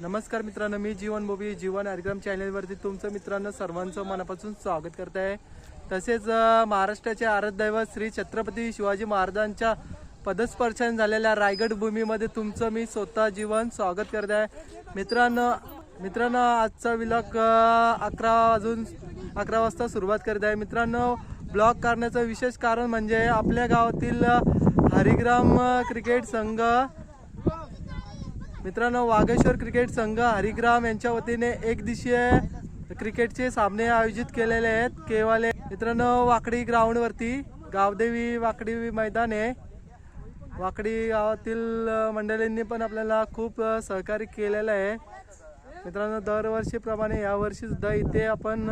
नमस्कार मित्रांनो मी जीवन बोबी जीवन कार्यक्रम चॅनलवरती तुमचं मित्रांनो सर्वांचं मनापासून स्वागत करत आहे. तसेच महाराष्ट्राचे आराध्यदैवत श्री छत्रपती शिवाजी महाराजांच्या पदस्पर्शन झालेल्या रायगड भूमीमध्ये तुमचं मी स्वतः जीवन स्वागत करत आहे. मित्रांनो मित्रांनो आजचा विलॉग अकरा वाजून अकरा वाजता सुरुवात करत आहे. मित्रांनो ब्लॉग करण्याचं विशेष कारण म्हणजे आपल्या गावातील हरिग्राम क्रिकेट संघ मित्रांनो वागेश्वर क्रिकेट संघ हरिग्राम यांच्या वतीने एक दिवसीय क्रिकेटचे सामने आयोजित केलेले आहेत. केवाले मित्रांनो वाकडी ग्राउंड वरती गावदेवी वाकडी मैदान आहे. वाकडी गावातील मंडळींनी पण आपल्याला खूप सहकार्य केलेलं आहे. मित्रांनो दरवर्षीप्रमाणे यावर्षी सुद्धा इथे आपण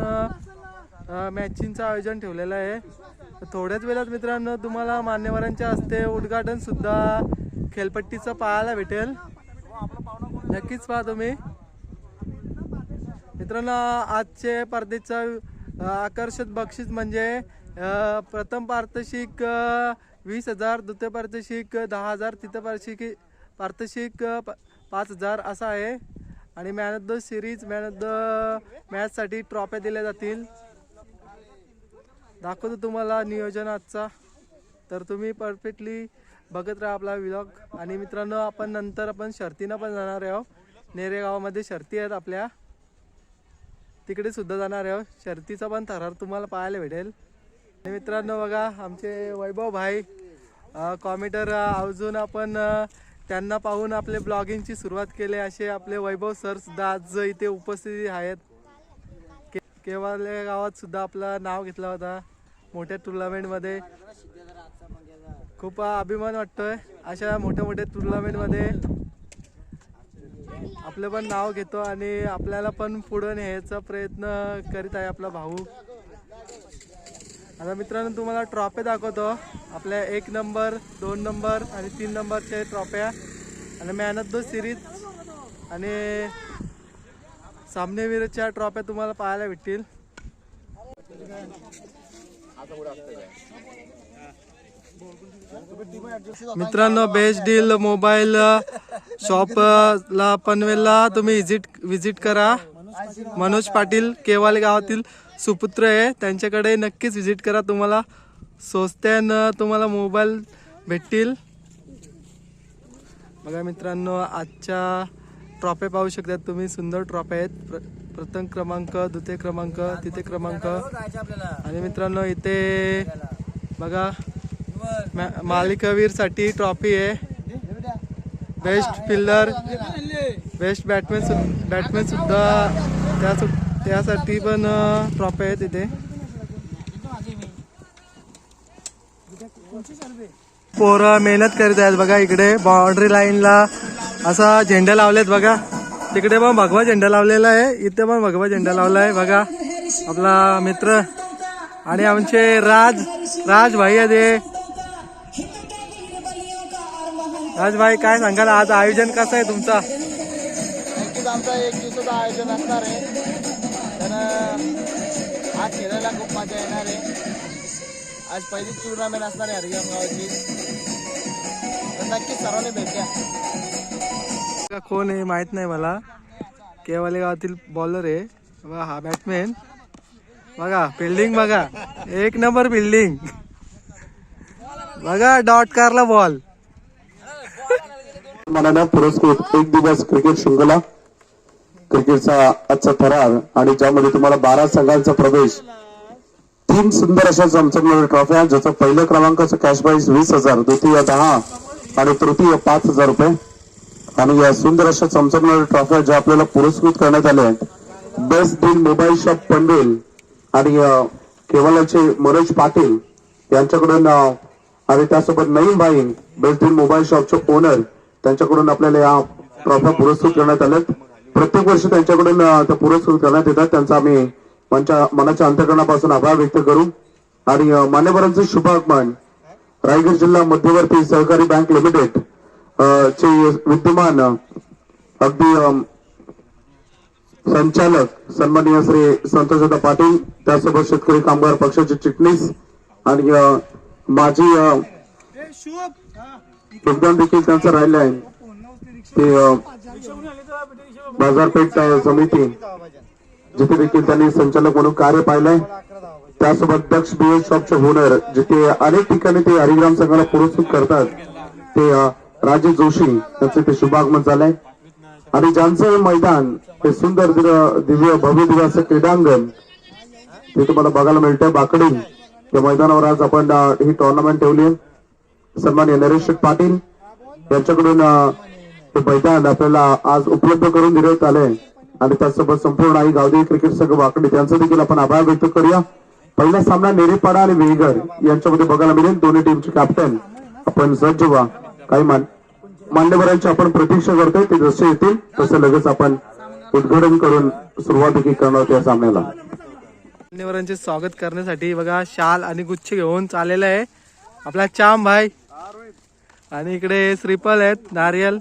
मॅचिंगचं आयोजन ठेवलेलं आहे. थोड्याच वेळात मित्रांनो तुम्हाला मान्यवरांच्या हस्ते उद्घाटन सुद्धा खेळपट्टीचं पाहायला भेटेल. नक्कीच पहा तुम्ही. मित्रांनो आजचे स्पर्धेचं आकर्षक बक्षीस म्हणजे प्रथम पारितोषिक वीस हजार द्वितीय पारितोषिक दहा हजार तिथं पारितोषिक पारितोषिक प- पाच हजार असं आहे. आणि man of the series man of the मॅचसाठी ट्रॉफ्या दिल्या जातील. दाखवतो तुम्हाला नियोजन आजचा. तर तुम्ही परफेक्टली बघत राहा आपला विलॉग आणि मित्रांनो आपण नंतर आपण शर्तीनं पण जाणार आहोत. नेरे गावामध्ये शर्ती आहेत आपल्या. तिकडे सुद्धा जाणार आहोत. शर्तीचा पण थरार तुम्हाला पाहायला भेटेल. आणि मित्रांनो बघा आमचे वैभव भाई कॉमेटर अजून आपण त्यांना पाहून आपले ब्लॉगिंगची सुरुवात केली. असे आपले वैभव सर सुद्धा आज इथे उपस्थित आहेत. के केवाले गावात सुद्धा आपलं नाव घेतला होता. मोठ्या टुर्नामेंटमध्ये खूप अभिमान वाटतोय अशा मोठ्या मोठ्या टुर्नामेंटमध्ये आपलं पण नाव घेतो आणि आपल्याला पण पुढे न्यायचा प्रयत्न करीत आहे आपला भाऊ. आता मित्रांनो तुम्हाला ट्रॉफी दाखवतो. आपल्या एक नंबर दोन नंबर आणि तीन नंबरचे ट्रॉफ्या आणि मॅन ऑफ द सिरीज आणि सामनेवीरच्या ट्रॉफ्या तुम्हाला पाहायला भेटतील. मित्रांनो बेस्ट डील मोबाईल शॉपला पनवेलला तुम्ही विजिट विजिट करा. मनोज पाटील केवाले गावातील सुपुत्र आहे. त्यांच्याकडे नक्कीच विजिट करा तुम्हाला. स्वस्त्यानं तुम्हाला मोबाईल भेटतील. बघा मित्रांनो आजच्या ट्रॉफ्या पाहू शकतात तुम्ही. सुंदर ट्रॉफ्या आहेत. प्र प्रथम क्रमांक द्वितीय क्रमांक तिथे क्रमांक. आणि मित्रांनो इथे बघा मा- मालिकावीरसाठी ट्रॉफी आहे. Best fielder best batman batman सुद्धा त्या त्यासाठी पण ट्रॉफी आहेत तिथे पोरं मेहनत करत आहेत बघा इकडे. बाउंड्री लाईनला असा झेंडा लावलेत बघा. तिकडे पण भगवा झेंडा लावलेला आहे. इथे पण भगवा झेंडा लावला आहे बघा. आपला मित्र आणि आमचे राज राज भाई आहेत हे. राज भाई काय सांगाल? आज आयोजन कसं आहे तुमचा? नक्कीच आमचा एक दिवसाचं आयोजन असणार आहे. तर आज खेळायला खूप मजा येणार आहे. आज पहिलीच टुर्नामेंट असणार आहे हरिगाम गावाची. तर नक्कीच सर्वांनी भेट द्या का कोण आहे माहीत नाही मला. केवाले गावातील बॉलर आहे. बघा हा बॅट्समॅन बघा फिल्डिंग बघा. एक नंबर फिल्डिंग बघा डॉट कारला बॉल सन्मानानं पुरस्कृत एक दिवस क्रिकेट शृंखला क्रिकेटचा आजचा थरार आणि ज्यामध्ये तुम्हाला बारा संघांचा प्रवेश. तीन सुंदर अशा चमचमणाऱ्या ट्रॉफ्या ज्याचा पहिल्या क्रमांकाचा कॅश प्राईज वीस हजार द्वितीय दहा आणि तृतीय पाच हजार रुपये. आणि या सुंदर अशा चमचमणाऱ्या ट्रॉफ्या ज्या आपल्याला पुरस्कृत करण्यात आल्या आहेत. Best deal mobile shop Panvel आणि केवलाचे मनोज पाटील यांच्याकडून आणि त्यासोबत नईम भाई बेस्ट डील मोबाईल शॉपचे ओनर त्यांच्याकडून आपल्याला या ट्रॉफ्या पुरस्कृत करण्यात आल्यात. प्रत्येक वर्षी त्यांच्याकडून त्या पुरस्कृत करण्यात येतात. त्यांचा आम्ही मनाच्या मनाच्या अंतकरणापासून आभार व्यक्त करू. आणि मान्यवरांचे शुभागमन रायगड जिल्हा मध्यवर्ती सहकारी बँक लिमिटेड चे विद्यमान अगदी संचालक सन्माननीय श्री संतोषदा पाटील त्यासोबत शेतकरी कामगार पक्षाचे चिटणीस आणि माझी माजी योगदान देखील त्यांचं राहिलं आहे. ते बाजारपेठ समिती जिथे देखील त्यांनी संचालक म्हणून कार्य पाहिलंय त्यासोबत दक्ष बिअर शॉपचे होणार जिथे अनेक ठिकाणी ते हरिग्राम संघाला पुरस्कृत करतात. ते राजे जोशी त्यांचं ते शुभागमन झालंय. आणि ज्यांचं हे मैदान हे सुंदर दिव्य दिव्य भव्य दिव्याचं क्रीडांगण ते तुम्हाला बघायला मिळतंय बाकडी. त्या मैदानावर आज आपण ही टुर्नामेंट ठेवली आहे. सन्मान्य नरेश पाटील यांच्याकडून ते मैदान आपल्याला आज उपलब्ध करून देण्यात आले आणि त्यासोबत संपूर्ण आई गावदेवी क्रिकेट संघ वाकडी त्यांचा देखील आपण आभार व्यक्त करूया. पहिला सामना नेरेपाडा आणि वेगर यांच्यामध्ये बघायला मिळेल. दोन्ही टीमचे कॅप्टन आपण सज्ज व्हा. काही मान्यवरांची आपण प्रतीक्षा करतोय. ते जसे येतील तसं लगेच आपण उद्घाटन करून सुरुवात देखील करणार या सामन्याला. मान्यवरांचे स्वागत करण्यासाठी बघा शाल आणि गुच्छ घेऊन चाललेला आहे. आपला चाम भाई आणि इकडे श्रीफल आहेत नारियल.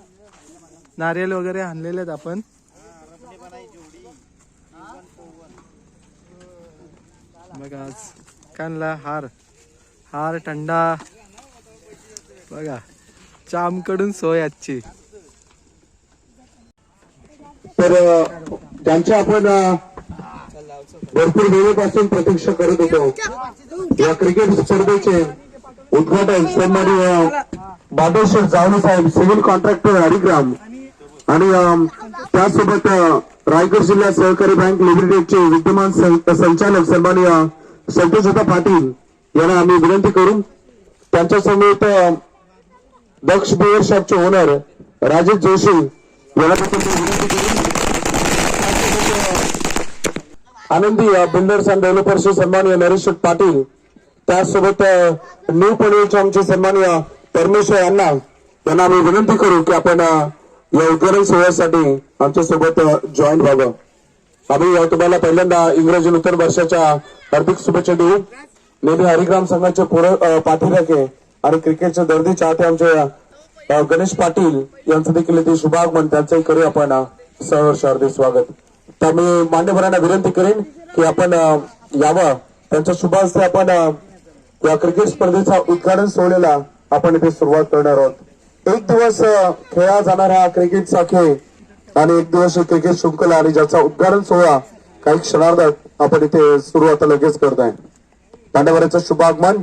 नारियल वगैरे आणलेले आहेत आपण. बघा आज कानला हार. हार थंडा बघा चामकडून सोय आजची. तर त्यांच्या आपण भरपूर वेळेपासून प्रतीक्षा करत होतो या क्रिकेट स्पर्धेचे उद्घाटन सन्माननीय बाबेश्वर जावली साहेब सिव्हिल कॉन्ट्रॅक्टर हरिग्राम आणि त्यासोबत रायगड जिल्हा सहकारी बँक लिमिटेडचे विद्यमान संचालक सन्माननीय संतोषता पाटील यांना आम्ही विनंती करू त्यांच्या समवेत दक्ष बिअर शॉपचे ओनर राजेश जोशी यांना विनंती करू आनंदी बिल्डर्स अँड डेव्हलपर्सचे सन्माननीय नरेश पाटील त्यासोबत न्यू पनवेलचे आमचे सन्माननीय परमेश्वर यांना त्यांना आम्ही विनंती करू की आपण या उद्घाटन सोहळ्यासाठी आमच्यासोबत जॉईन व्हावं. आम्ही तुम्हाला पहिल्यांदा इंग्रजी नूतन वर्षाच्या हार्दिक शुभेच्छा देऊ. नेहमी हरिग्राम संघाचे पुढे पाठीराखे आणि क्रिकेटचे दर्दी चाहते आमचे गणेश पाटील यांचं देखील ते शुभागमन त्यांचंही करू आपण अ, सहर्ष हार्दिक स्वागत. तर मी मान्यवरांना विनंती करेन की आपण यावं. त्यांच्या शुभास्ते आपण या क्रिकेट स्पर्धेचा उद्घाटन सोहळ्याला आपण इथे सुरुवात करणार आहोत. एक दिवस खेळला जाणारा हा क्रिकेटचा खेळ आणि एक दिवस क्रिकेट शृंखला आणि ज्याचा उद्घाटन सोहळा काही क्षणार्धात आपण इथे सुरुवात लगेच करत आहे मान्यवरांचं शुभागमन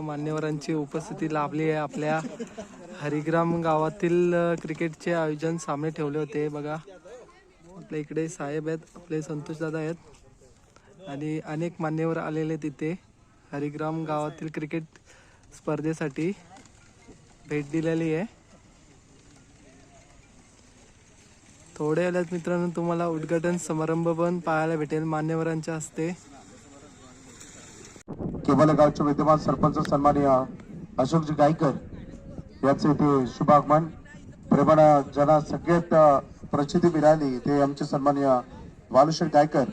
मान्यवरांची उपस्थिती लाभली आहे आपल्या हरिग्राम गावातील क्रिकेटचे आयोजन सामने ठेवले होते. बघा आपल्या इकडे साहेब आहेत आपले संतोष दादा आहेत. आणि अनेक मान्यवर आलेले तिथे हरिग्राम गावातील क्रिकेट स्पर्धेसाठी भेट दिलेली आहे. थोड्या वेळात मित्रांनो तुम्हाला उद्घाटन समारंभ पण पाहायला भेटेल मान्यवरांच्या हस्ते. केवळ गावचे विद्यमान सरपंच सन्माननीय अशोकजी गायकर याचे ते शुभागमन. प्रेमानं ज्यांना सगळ्यात प्रसिद्धी मिळाली ते आमचे सन्माननीय बालुशेठ गायकर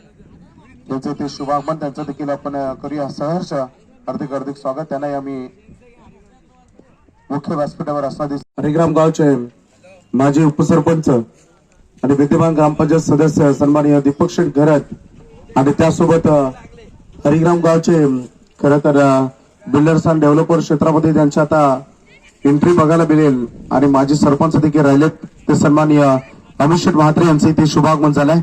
यांचे ते शुभागमन. त्यांचं देखील आपण करूया सहर्ष हार्दिक हार्दिक स्वागत. त्यांनाही आम्ही मुख्य व्यासपीठावर असणार दिसत हरिग्राम गावचे माजी उपसरपंच आणि विद्यमान ग्रामपंचायत सदस्य सन्माननीय दीपक शेठ घरत आणि त्यासोबत हरिग्राम गावचे खरं तर बिल्डर्स अँड डेव्हलपर क्षेत्रामध्ये त्यांची आता एंट्री बघायला मिळेल आणि माजी सरपंच देखील राहिलेत. ते सन्माननीय अमित शेठ म्हात्रे यांचे इथे शुभागमन झालंय.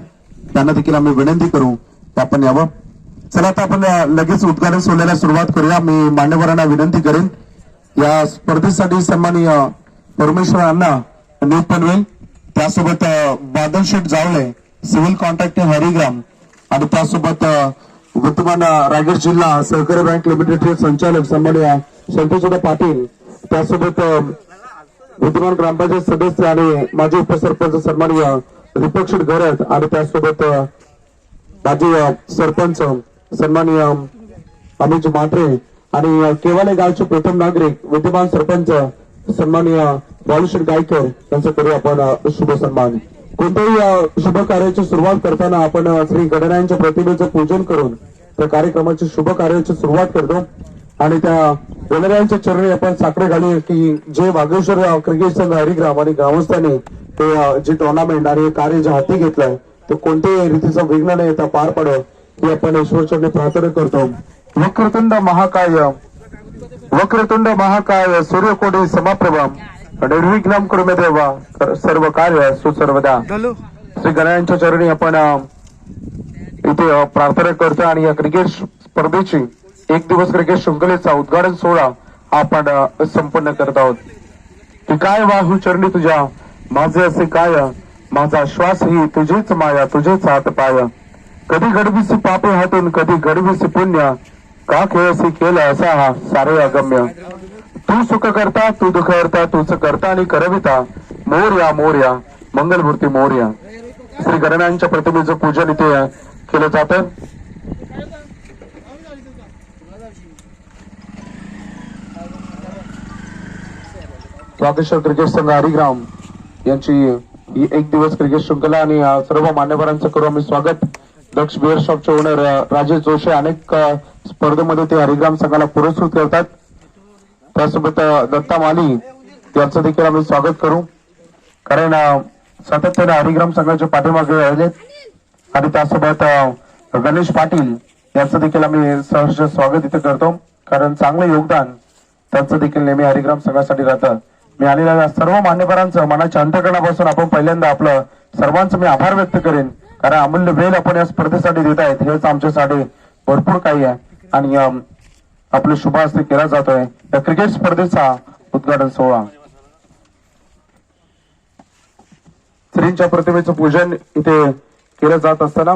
त्यांना देखील आम्ही विनंती करू की आपण यावं. चला आता आपण लगेच उद्घाटन सोडण्याला सुरुवात करूया. मी मान्यवरांना विनंती करेन. या स्पर्धेसाठी सन्माननीय परमेश्वर अण्णा न्यू पनवेल त्यासोबत अ, बादल शेठ जावळे सिव्हिल कॉन्ट्रॅक्टर हरिग्राम आणि त्यासोबत वर्तमान रायगड जिल्हा सहकारी बँक लिमिटेडचे संचालक सन्मान्य संतोषदा पाटील त्यासोबत विद्यमान ग्रामपंचायत सदस्य आणि माजी उपसरपंच सन्माननीय दीपक शेठ आणि त्यासोबत माजी सरपंच सन्माननीय अमित मात्रे आणि केवाले गावचे प्रथम नागरिक विद्यमान सरपंच सन्माननीय बालुशेठ गायकर यांचा करू आपण शुभ सन्मान. कोणत्याही शुभ कार्याची सुरुवात करताना आपण श्री गणरायांच्या प्रतिमेचं पूजन करून त्या कार्यक्रमाची शुभ कार्याची सुरुवात करतो. आणि त्या गणरायांच्या चरणी आपण साखरे घालू की जे वागेश्वर क्रिकेट संघ हरिग्राम आणि ग्रामस्थांनी ते जे टुर्नामेंट आणि कार्य जे हाती घेतलंय ते कोणत्याही रीतीचं विघ्न न येता पार पडव ही आपण ईश्वरचरणी प्रार्थना करतो. वक्रतुंड महाकाय वक्रतुंड महाकाय सूर्यकोटी समाप्रभा निर्विघ्नम कुर्मे देवा सर्व कार्य सुसर्वदा. श्री गणरायांच्या चरणी आपण इथे प्रार्थना करतो आणि या क्रिकेट स्पर्धेची एक दिवस क्रिकेट शृंखलेचा उद्घाटन सोहळा आपण संपन्न करत आहोत. की काय वाहू चरणी तुझ्या? माझे असे काय? माझा श्वास ही तुझीच माया तुझेच हात पाय. कधी घडवीसी पापे हातून कधी घडवीसी पुण्य. का खेळसी केलं असा हा सारे अगम्य. तू सुख करता तू दुःख करता तूच करता आणि करविता. मोर्या मोर्या. मंगलमूर्ती मोर्या. श्री गणनांच्या प्रतिमेचं पूजन इथे केलं जातं. वागेश्वर क्रिकेट संघ हरिग्राम यांची ही एक दिवस क्रिकेट शृंखला आणि सर्व मान्यवरांचं करू आम्ही स्वागत. दक्ष बिअर शॉपचे ओनर राजेश जोशी अनेक स्पर्धेमध्ये ते हरिग्राम संघाला पुरस्कृत करतात. त्यासोबत दत्ता माली यांचं देखील आम्ही स्वागत करू. कारण सातत्याने हरिग्राम संघाच्या पाठीमागे राहिलेत. आणि त्यासोबत गणेश पाटील यांचं देखील आम्ही सहर्ष स्वागत इथे करतो. कारण चांगलं योगदान त्यांचं देखील नेहमी हरिग्राम संघासाठी राहतं. मी आलेल्या सर्व मान्यवरांचं मनाच्या अंतकरणापासून आपण पहिल्यांदा आपलं सर्वांचं मी आभार व्यक्त करेन. कारण अमूल्य वेळ आपण या स्पर्धेसाठी देत आहेत. हेच आमच्यासाठी भरपूर काही आहे. आणि आपलं शुभ हस्ते केला जातोय. या क्रिकेट स्पर्धेचा उद्घाटन सोहळा. श्रींच्या प्रतिमेचं पूजन इथे केलं जात असताना.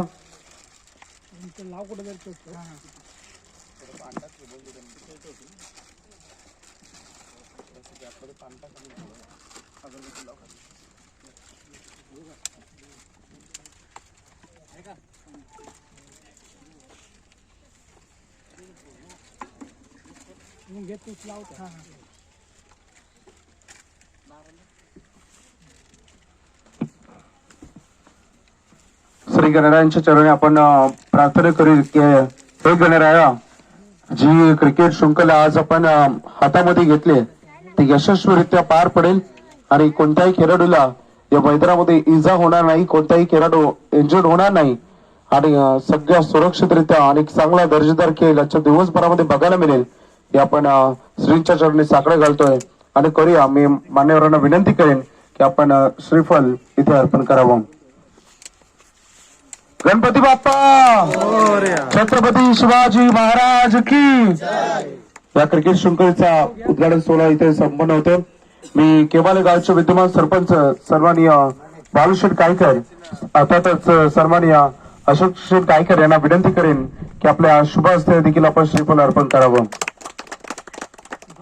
श्री गणरायांच्या चरणी आपण प्रार्थना करू की हे गणराया जी क्रिकेट शृंखला आज आपण हातामध्ये घेतली ती यशस्वीरित्या पार पडेल. आणि कोणत्याही खेळाडूला या मैदानामध्ये इजा होणार नाही कोणताही खेळाडू इंजर्ड होणार नाही. आणि सगळ्या सुरक्षितरित्या आणि एक चांगला दर्जेदार खेळ आजच्या दिवसभरामध्ये बघायला मिळेल. की आपण श्रींच्या चरणी साकडे घालतोय. आणि करूया मी मान्यवरांना विनंती करेन की आपण श्रीफल इथे अर्पण करावं. गणपती बाप्पा! छत्रपती शिवाजी महाराज की या क्रिकेट शृंखलेचा उद्घाटन सोहळा इथे संपन्न होतो. मी केवाले गावचे विद्यमान सरपंच सन्माननीय बालूशेठ कायकर अर्थातच सन्माननीय अशोक शेठ कायकर यांना विनंती करेन की आपल्या शुभ हस्ते देखील आपण श्रीफल अर्पण करावं.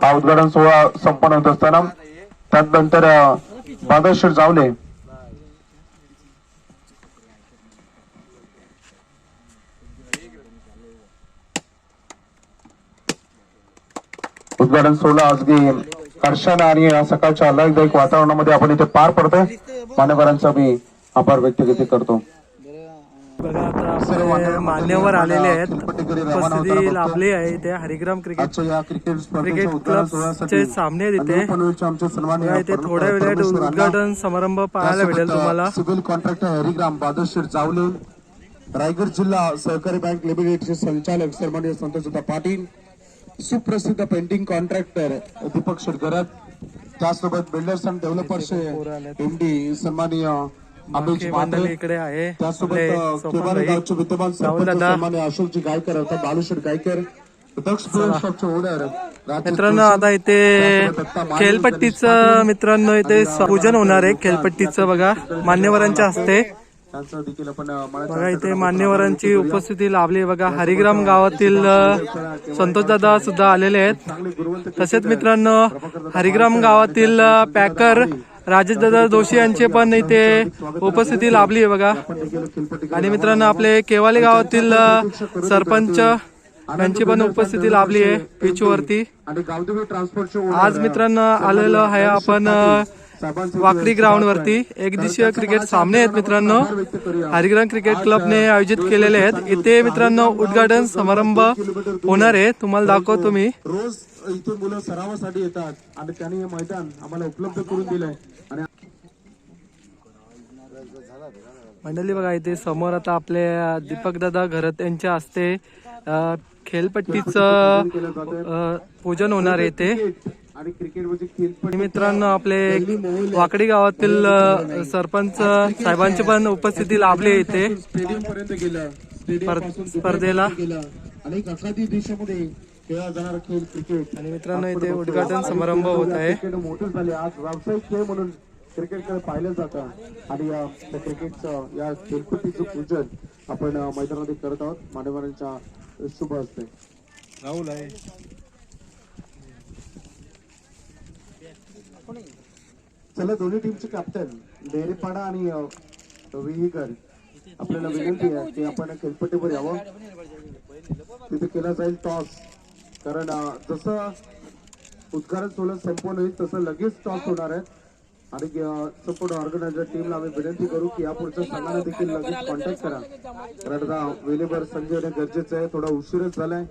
हा उद्घाटन सोहळा संपन्न होत असताना त्यानंतर बादशेठ जावले. उद्घाटन सोहळा आज हर्षानं आणि सकाळच्या आल्हाददायक वातावरणामध्ये आपण इथे पार पडतोय. मान्यवरांचा मी आभार व्यक्त करतो. बघा मान्यवर आलेले आहेत. उपस्थिती लाभली आहे इथे हरिग्राम क्रिकेट क्रिकेट क्लबचे सामने आहेत इथे. थोड्या वेळात उद्घाटन समारंभ पाहायला भेटेल तुम्हाला. सिव्हिल कॉन्ट्रॅक्टर हरिग्राम बादशेठ जावले रायगड जिल्हा सहकारी बँक लिमिटेडचे संचालक सन्माननीय संतोषदा पाटील सुप्रसिद्ध पेंटिंग कॉन्ट्रॅक्टर दीपक शेटकरत त्यासोबत बिल्डर्स अँड डेव्हलपर्सचे एमडी सन्माननीय इकडे आहे. त्यासोबत गायकर अर्थात बालुशेठ गायकर मित्रांनो आता इथे खेळपट्टीचं मित्रांनो इथे पूजन होणार आहे खेळपट्टीचं बघा. मान्यवरांच्या हस्ते. बघा इथे मान्यवरांची उपस्थिती लाभली बघा. हरिग्राम गावातील संतोष दादा सुद्धा आलेले आहेत. तसेच मित्रांनो हरिग्राम गावातील पॅकर राजेश दादा जोशी यांचे पण इथे उपस्थिती लाभली आहे बघा. आणि मित्रांनो आपले केवाले गावातील सरपंच यांची पण उपस्थिती लाभली आहे पिचवरती आज मित्रांनो आलेलो आहे आपण वाकडी ग्राउंड वरती एक क्रिकेट सामने आहेत मित्रांनो. हरिग्राम क्रिकेट क्लबने आयोजित केलेले आहेत. इथे मित्रांनो उद्घाटन समारंभ होणार आहे. तुम्हाला दाखवतो मी. रोज इथे मुलं सरावासाठी येतात. आणि त्यांनी हे मैदान आम्हाला उपलब्ध करून दिलंय. मंडळी बघा इथे समोर आता आपले दीपक दादा घरत यांच्या हस्ते अ, खेळपट्टीचं पूजन होणार आहे इथे. आणि क्रिकेट आणि मित्रांनो आपले वाकडी गावातील सरपंच साहेबांची पण उपस्थिती लाभली आहे इथे. स्टेडियम पर्यंत गेलं स्पर्धेला देशामध्ये खेळला जाणारा खेळ क्रिकेट. आणि मित्रांनो इथे उद्घाटन समारंभ होत आहे. मोठे झाले. आज व्यावसायिक खेळ म्हणून क्रिकेटकडे पाहिलं जातं. आणि या क्रिकेटचं या खेळपट्टीचं पूजन आपण मैदानामध्ये करत आहोत मान्यवरांच्या शुभ हस्ते. राहुल आहे. चला दोन्ही टीमचे कॅप्टन डेरेपाडा आणि विहीकर आपल्याला विनंती आहे की आपण खेळपट्टीवर यावं. तिथे केला जाईल टॉस कारण जसं उद्घाटन सोहळा संपन्न होईल तसं लगेच टॉस होणार आहे. आणि सपोर्ट संपूर्ण ऑर्गनायझर टीमला आम्ही विनंती करू की यापुढच्या संघाने देखील लगेच कॉन्टॅक्ट करा. कारण आता वेळेवर संधी होणे गरजेचं आहे. थोडा उशीरच झालाय.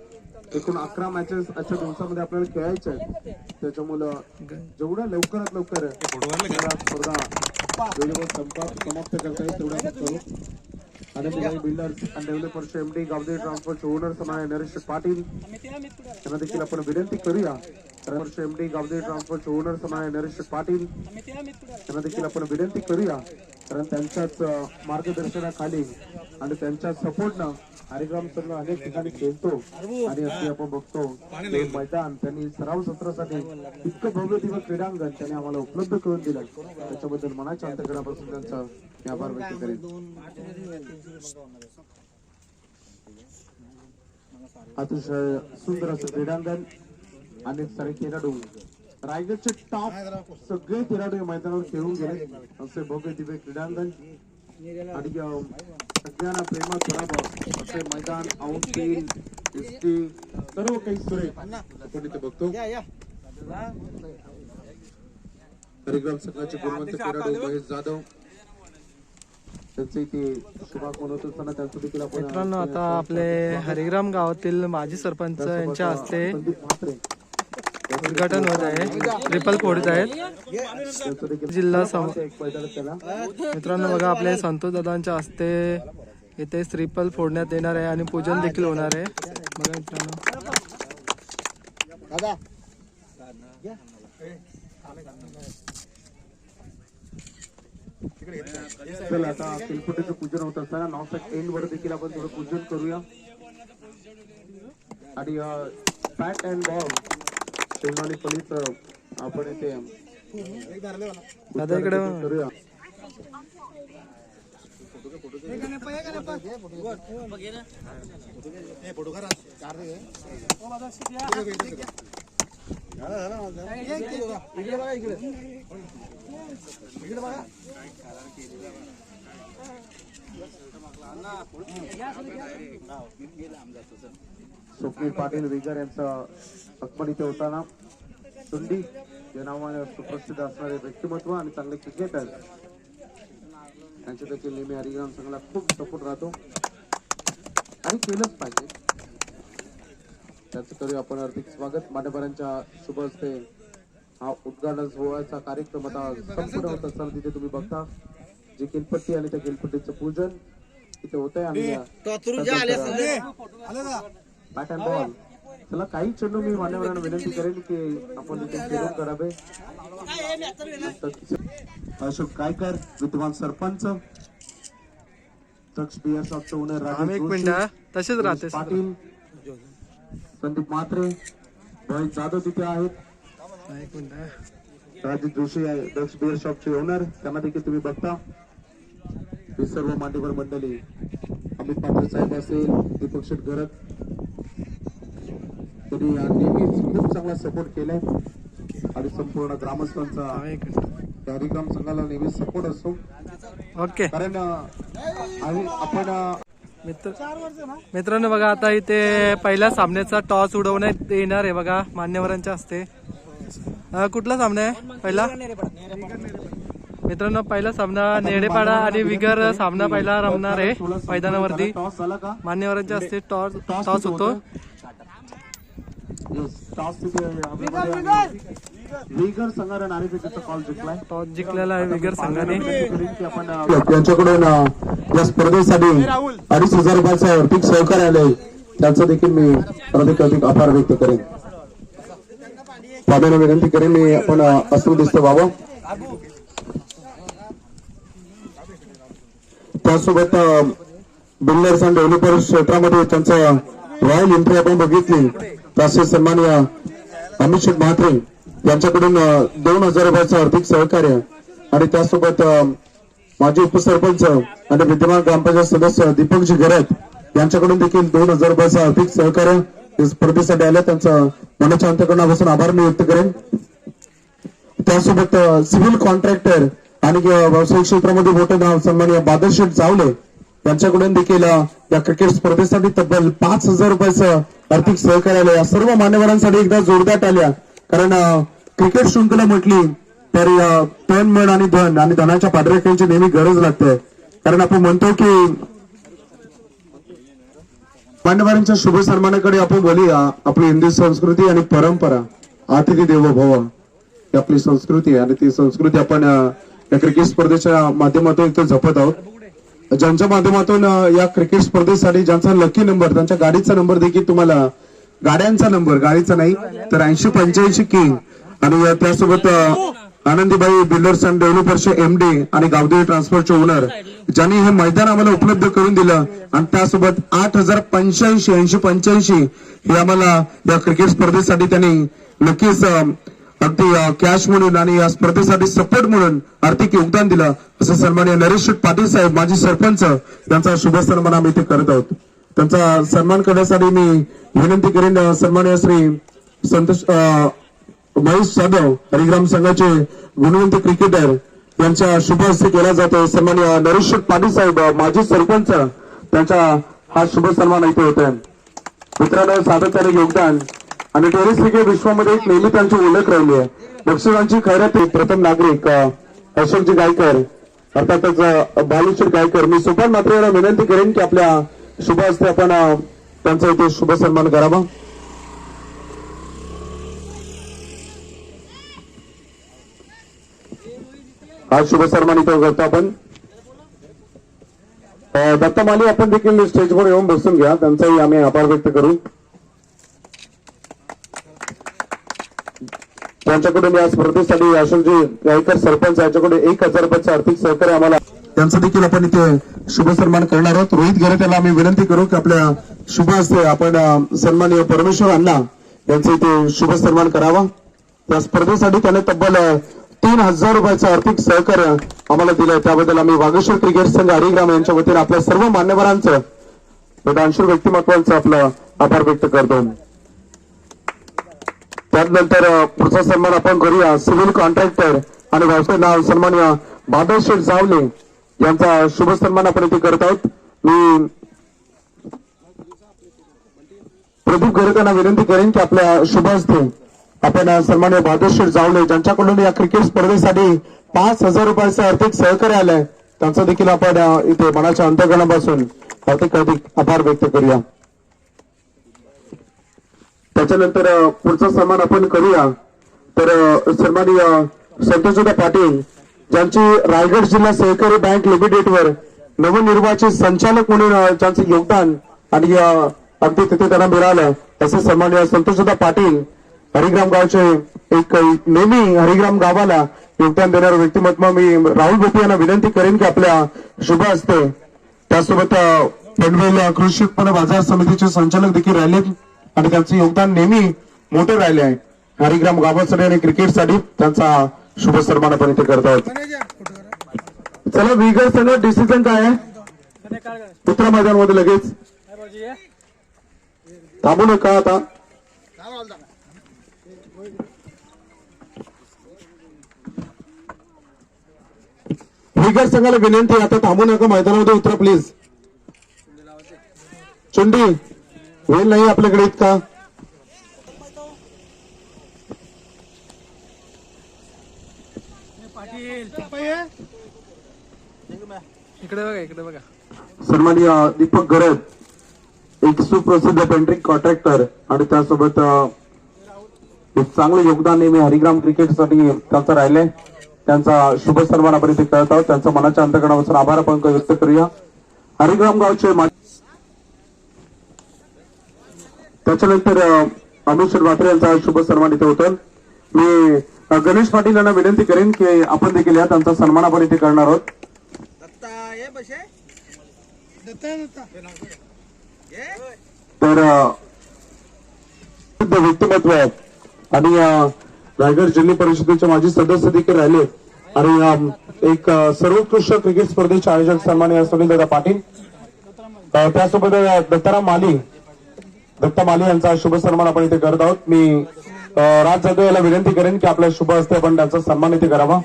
एकूण अकरा मॅचेस आजच्या दिवसामध्ये आपल्याला खेळायचे आहेत. त्याच्यामुळं जेवढ्या लवकरात लवकर स्पर्धा वेळेवर संपात समाप्त करता येईल तेवढ्या करू. आणि मुंबई बिल्डर्स अँड डेव्हलपर्सचे एमडी गावदे ट्रान्सपोर्टचे ओनर समान नरेश पाटील. त्यांना देखील आपण विनंती करूया. वर्ष एमडी गावदे ट्रान्सपोर्ट ओनर समाय नरेश पाटील. त्यांना देखील आपण विनंती करूया. कारण त्यांच्याच मार्गदर्शनाखाली आणि त्यांच्या सपोर्टनं हरिग्राम संघ अनेक ठिकाणी खेळतो. आणि असे आपण बघतो ते मैदान त्यांनी सराव सत्रासाठी इतकं भव्य दिवस क्रीडांगण त्यांनी आम्हाला उपलब्ध करून दिलं त्याच्याबद्दल मनाच्या अंतकणापासून त्यांचा मी आभार व्यक्त करेन. अतिशय सुंदर असं क्रीडांगण. अनेक सारे खेळाडू. रायगडचे टॉप सगळे खेळाडू या मैदानावर खेळून गेले. असे भव्य दिव्य क्रीडांगण. आणि सगळ्यांना प्रेमात भरावं. असे मैदान आउटफील्ड कुस्ती सर्व काही सुरेख आपण इथे बघतो. हरिग्राम संघाचे गुणवंत खेळाडू महेश जाधव. त्यांचे इथे शुभागमन होत असताना त्यांचं देखील आपण मित्रांनो आता आपले हरिग्राम गावातील माजी सरपंच यांच्या हस्ते उद्घाटन होत आहे. ट्रिपल फोडत आहेत. जिल्हा त्याला मित्रांनो बघा आपले संतोष दादांच्या हस्ते इथे श्रीफल फोडण्यात येणार आहे आणि पूजन देखील होणार आहे. बघा मित्रांनो. चला आता पूजन होत असताना नॉफॅक एंड वर देखील आपण थोडं पूजन करूया. आणि पॅट अँड बॉल शेंगाणी पलीच आपण इथे दादा इकडे बघा. करूया इकडे बघा इकडे इकडे बघा स्वप्नील पाटील विगर यांचा आगमन इथे होताना. सुंडी या नावाने सुप्रसिद्ध असणारे व्यक्तिमत्व आणि चांगले क्रिकेटर. त्यांचे देखील नेहमी हरिग्राम संघाला खूप सपोर्ट राहतो. आणि केलंच पाहिजे. त्याचं करूया आपण हार्दिक स्वागत. मान्यवरांच्या शुभ हस्ते हा उद्घाटन सोहळ्याचा कार्यक्रम आता संपूर्ण होत असताना तिथे तुम्ही बघता. जी केलपट्टी आणि त्या केलपट्टीचं पूजन इथे होत आहे आणि बॅट अँड बॉल चला काही चेंडू मी. मान्यवरांना विनंती करेन की आपण इथे खेळून करावे. अशोक कायकर विद्यमान सरपंच. तक्ष ओनर राजेश मिनिट तसेच राहते. पाटील. संदीप म्हात्रे. रोहित जाधव तिथे आहेत. राजेश जोशी आहे. दक्ष बियर शॉपचे ओनर त्यांना देखील तुम्ही बघता. ही सर्व मान्यवर मंडळी. अमित पाटील साहेब असेल दीपक शेट घरत त्यांनी नेहमीच खूप चांगला सपोर्ट केलाय. आणि संपूर्ण ग्रामस्थांचा संघाला नेहमी सपोर्ट असतो. ओके कारण आपण मित्र मित्रांनो बघा आता इथे पहिल्या सामन्याचा टॉस उडवण्यात येणार आहे बघा मान्यवरांच्या हस्ते. कुठला सामना आहे पहिला? मित्रांनो पहिला सामना नेडेपाडा आणि विगर सामना पहिला रमणार आहे मैदानावरती. टॉस झाला का? मान्यवरांच्या हस्ते टॉस टॉस होतो. टॉस तिथे आपल्यामध्ये विगर संघाने नाणेफेकीचा कॉल जिंकलाय. टॉस जिंकलेला आहे विगर संघाने. त्यांच्याकडून या स्पर्धेसाठी अडीच हजार रुपयाचं आर्थिक सहकार्य आलंय त्यांचं देखील मी अधिक अधिक आभार व्यक्त करेन. विनंती करेन मी आपण असं दिसतो बाबा त्यासोबत बिल्डर्स अँड डेव्हलपर क्षेत्रामध्ये त्यांचं रॉयल एंट्री आपण बघितली. तसेच सन्मान्य अमित म्हात्रे यांच्याकडून दोन हजार रुपयाचं आर्थिक सहकार्य आणि त्यासोबत माजी उपसरपंच आणि विद्यमान ग्रामपंचायत सदस्य दीपकजी गरत यांच्याकडून देखील दोन हजार रुपयाचं आर्थिक सहकार्य स्पर्धेसाठी आलं त्यांचं मनाच्या अंतकरणापासून आभार मी व्यक्त करेन. त्यासोबत सिव्हिल कॉन्ट्रॅक्टर आणि व्यावसायिक क्षेत्रामध्ये मोठं नाव सन्मान्य बादलशेठ जावले यांच्याकडून देखील या क्रिकेट स्पर्धेसाठी तब्बल पाच हजार रुपयाचं आर्थिक सहकार्य आलं. या सर्व मान्यवरांसाठी एकदा जोरदार टाळ्या कारण क्रिकेट शृंखला म्हटली तर तन मन आणि धन आणि धनाच्या पाठरेखांची नेहमी गरज लागते. कारण आपण म्हणतो की मान्यवरांच्या शुभ सन्मानाकडे आपण बोलूया. आपली हिंदी संस्कृती आणि परंपरा अतिथी देवो भव ही आपली संस्कृती आहे आणि ती संस्कृती आपण या क्रिकेट स्पर्धेच्या माध्यमातून इथे जपत आहोत. ज्यांच्या माध्यमातून या क्रिकेट स्पर्धेसाठी ज्यांचा लकी नंबर त्यांच्या गाडीचा नंबर देखील तुम्हाला गाड्यांचा नंबर गाडीचा नाही तर ऐंशी पंच्याऐंशी किंग आणि त्यासोबत आनंदीबाई बिल्डर्स अँड डेव्हलपर्सचे एमडी आणि गावदेवी ट्रान्सफरचे ओनर ज्यांनी हे मैदान आम्हाला उपलब्ध करून दिलं. आणि त्यासोबत आठ हजार पंच्याऐंशी ऐंशी पंच्याऐंशी हे आम्हाला या क्रिकेट स्पर्धेसाठी त्यांनी नक्कीच अगदी कॅश म्हणून आणि या स्पर्धेसाठी सपोर्ट म्हणून आर्थिक योगदान दिलं. असं सन्मान्य नरेश पाटील साहेब माजी सरपंच त्यांचा शुभ सन्मान आम्ही इथे करत आहोत. त्यांचा सन्मान करण्यासाठी मी विनंती करेन सन्मान्य श्री संतोष महेश जाधव हरिग्राम संघाचे गुणवंत क्रिकेटर यांच्या शुभ हस्ते केला जातो. सन्मान्य नरेश पाटील साहेब माजी सरपंच त्यांचा हा शुभ सन्मान इथे होत आहे मित्रांनो सातत्याने योगदान आणि टेनिस क्रिकेट विश्वामध्ये एक नेहमी त्यांची ओळख राहिली आहे. बक्षिसांची खैरात प्रथम नागरिक अशोकजी गायकर. अर्थातच अ, गायकर. मी सुपान मात्र विनंती करेन की आपल्या शुभ हस्ते आपण त्यांचा इथे शुभ सन्मान करावा. हा शुभ सन्मान इथं करतो आपण. अ, दत्ता माली आपण देखील स्टेजवर येऊन बसून घ्या. त्यांचाही आम्ही आभार व्यक्त करू. त्यांच्याकडून या स्पर्धेसाठी अशोकजी गायकर सरपंच यांच्याकडे एक हजार रुपयाचं आर्थिक सहकार्य आम्हाला त्यांचं देखील आपण इथे शुभ सन्मान करणार आहोत. रोहित गेरे त्याला आम्ही विनंती करू की आपल्या शुभ हस्ते आपण अ, सन्माननीय परमेश्वर अण्णा यांचं इथे शुभ सन्मान करावा. त्या स्पर्धेसाठी त्याने तब्बल तीन हजार रुपयाचं आर्थिक सहकार्य आम्हाला दिलं त्याबद्दल आम्ही वागेश्वर क्रिकेट संघ हरिग्राम यांच्या वतीने आपल्या सर्व मान्यवरांचं व दानशूर व्यक्तिमत्वांचं आपलं आभार व्यक्त करतो. त्यानंतर पुढचा सन्मान आपण करूया. सिव्हिल कॉन्ट्रॅक्टर आणि व्यवसाय नाव सन्मान्य बाबाशेठ जावले यांचा शुभ सन्मान आपण इथे करत आहोत. मी प्रदीप गरत विनंती करेन की आपल्या शुभ हस्ते आपण सन्मान्य बहादूर जावले ज्यांच्याकडून या क्रिकेट स्पर्धेसाठी पाच हजार रुपयाचं आर्थिक सहकार्य आलंय त्यांचं देखील आपण इथे मनाच्या अंतर्गणापासून अधिक अधिक आभार व्यक्त करूया. त्याच्यानंतर पुढचा सन्मान आपण करूया. तर अ, सन्माननीय संतोषदा पाटील ज्यांची रायगड जिल्हा सहकारी बँक लिमिटेडवर नवनिर्वाचित संचालक म्हणून ज्यांचं योगदान आणि अगदी तिथे त्यांना मिळालं असे सन्माननीय संतोषदा पाटील हरिग्राम गावचे एक नेहमी हरिग्राम गावाला योगदान देणारं व्यक्तिमत्व मी राहुल गोपी यांना विनंती करेन की आपल्या शुभ असते त्यासोबत पनवेल कृषी उत्पन्न बाजार समितीचे संचालक देखील राहिले आणि त्यांचं योगदान नेहमी मोठे राहिले आहे. हरिग्राम गावासाठी आणि क्रिकेटसाठी त्यांचा शुभ सन्मान आपण इथे करत आहोत. चला विगर संघ डिसिजन काय आहे? उत्तर मैदानमध्ये लगेच. थांबू नका आता. विगर संघाला विनंती आता थांबू नका मैदानामध्ये उतरा प्लीज चुंडी. वेळ नाही आपल्याकडे इतका. इकडे बघा इकडे बघा. सन्माननीय दीपक गरज एक सुप्रसिद्ध पेंट्रिंग कॉन्ट्रॅक्टर आणि त्यासोबत एक चांगलं योगदान नेहमी हरिग्राम क्रिकेटसाठी त्यांचं राहिले त्यांचा शुभ सन्मान आपण इथे करत आहोत. त्यांचा मनाच्या अंतकणापासून आभार आपण व्यक्त करूया. हरिग्राम गावचे मा- त्याच्यानंतर अ, अनुशर म्हात्रे यांचा शुभ सन्मान इथे होतो. मी गणेश पाटील यांना विनंती करेन की आपण देखील या त्यांचा सन्मान आपण इथे करणार आहोत. तर व्यक्तिमत्व आहेत आणि रायगड जिल्हा परिषदेचे माजी सदस्य देखील राहिले. आणि एक सर्वोत्कृष्ट क्रिकेट स्पर्धेचे आयोजक सन्माननीय सुनील दादा पाटील त्यासोबत दत्ताराम माली दत्ता माली यांचा शुभ सन्मान आपण इथे करत आहोत. मी राज जाधव याला विनंती करेन की आपल्या शुभ हस्ते आपण त्यांचा सन्मान इथे करावा.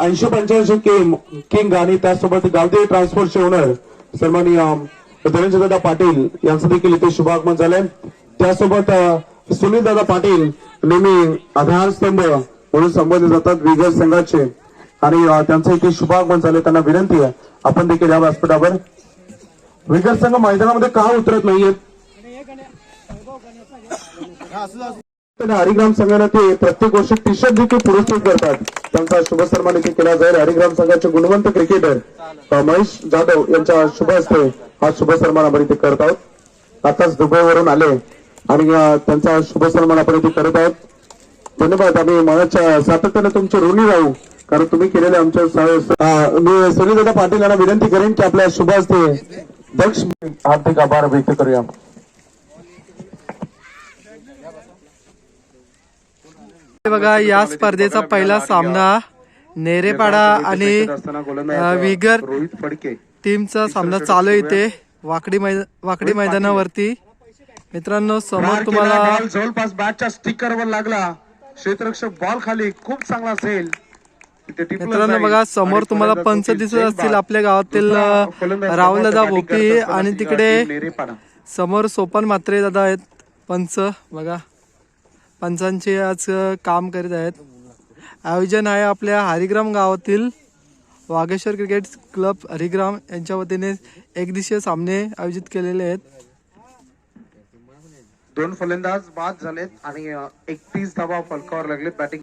ऐंशी पंच्याऐंशी किम किंग आणि त्याचसोबत गावदेवी ट्रान्सपोर्टचे ओनर सन्माननीय धनंजय दादा पाटील यांचं देखील इथे शुभ आगमन झालंय. त्यासोबत सुनील दादा पाटील नेहमी आधारस्तंभ म्हणून संबोधले जातात विगत संघाचे. आणि त्यांचं इथे शुभागमन झाले त्यांना विनंती आहे. आपण देखील या व्यासपीठावर विकास संघ मैदानामध्ये का उतरत नाहीयेत? हरिग्राम संघाला ते प्रत्येक वर्षी टी शर्ट देखील पुरस्कृत करतात. त्यांचा शुभ सन्मान इथे केला जाईल. हरिग्राम संघाचे गुणवंत क्रिकेटर महेश जाधव यांच्या शुभ हस्ते हा शुभ सन्मान आपण इथे करत आहोत. आताच दुबईवरून आले आणि त्यांचा शुभ सन्मान आपण इथे करत आहोत. धन्यवाद. आम्ही मनाच्या सातत्याने तुमचे ऋणी राहू. कारण तुम्ही केलेले आमच्या मी सुनीलदादा पाटील यांना विनंती करेन की आपल्या शुभ हस्ते दक्ष हार्दिक आभार व्यक्त करूया. बघा या स्पर्धेचा पहिला सामना नेरेपाडा आणि विगर रोहित फडके. टीमचा सामना चालू आहे इथे वाकडी मैदा वाकडी मैदानावरती. मित्रांनो समोर तुम्हाला बॉल जवळपास बॅटच्या स्टिकर वर लागला. क्षेत्ररक्षक बॉल खाली खूप चांगला असेल. मित्रांनो. बघा समोर तुम्हाला पंच दिसत असतील. आपल्या गावातील दुसरा फलंदाज राहुल दादा समोरचा भोपी आणि तिकडे. समोर सोपन म्हात्रे दादा आहेत पंच बघा पंचांचे आज काम करीत आहेत आयोजन आहे आपल्या हरिग्राम गावातील वागेश्वर क्रिकेट क्लब हरिग्राम यांच्या वतीने एकदिवसीय सामने आयोजित केलेले आहेत दोन फलंदाज बाद झालेत आणि एकतीस धावा फलकावर लागले बॅटिंग